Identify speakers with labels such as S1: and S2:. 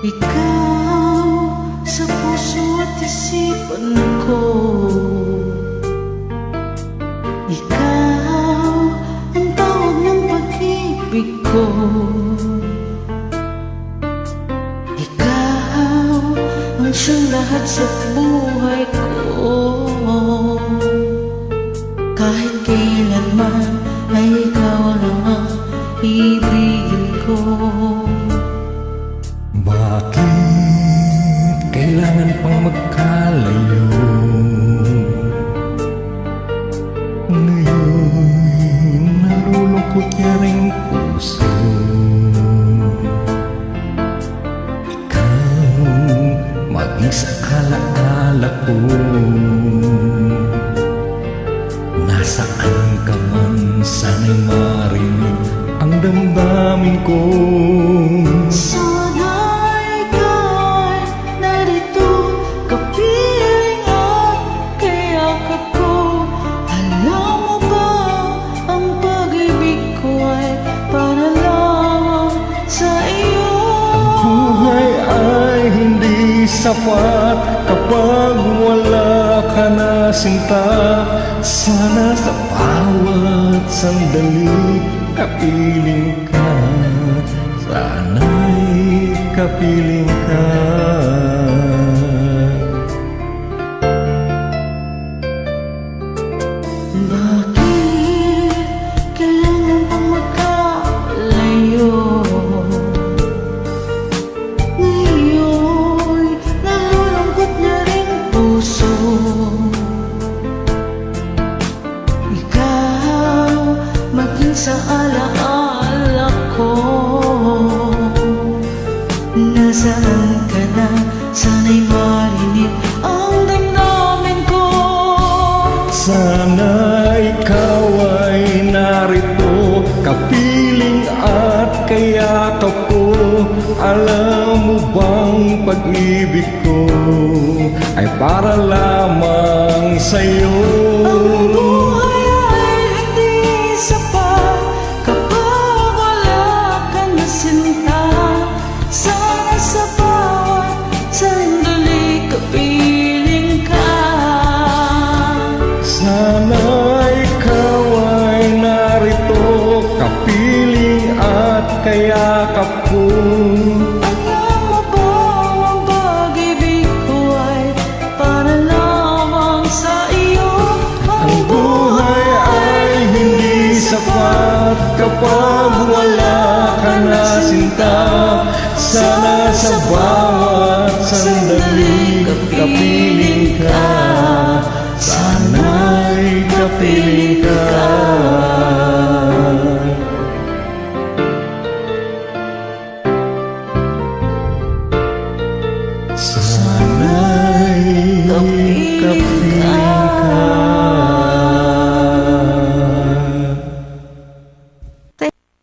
S1: Ikaw sa puso at isipan ko. Ikaw ang tawag ng pag-ibig ko. Ikaw ang siyang lahat sa buhay ko. Kahit kailanman ay ikaw lang ang ibigin ko.
S2: Bakit kailangan pang magkalayo? Ngayon nalulungkot niya rin puso. Ikaw maging sa alaala ko. Nasaan ka man sana'y marinig ang damdamin ko sapat kapag wala ka na sinta. Sana sa bawat sandali kapiling ka. Sana'y kapiling ka
S1: sa alaala ko. Nasaan ka na? Sana'y marinig ang damdamin ko.
S2: Sana ikaw ay narito Kapiling at kayakap ko. Alam mo bang pag-ibig ko Ay para lamang sa'yo?
S1: Ang
S2: Ang buhay ay hindi sapat kapag wala ka na sinta. Sana sa bawat sandali kapiling ka Sana'y kapiling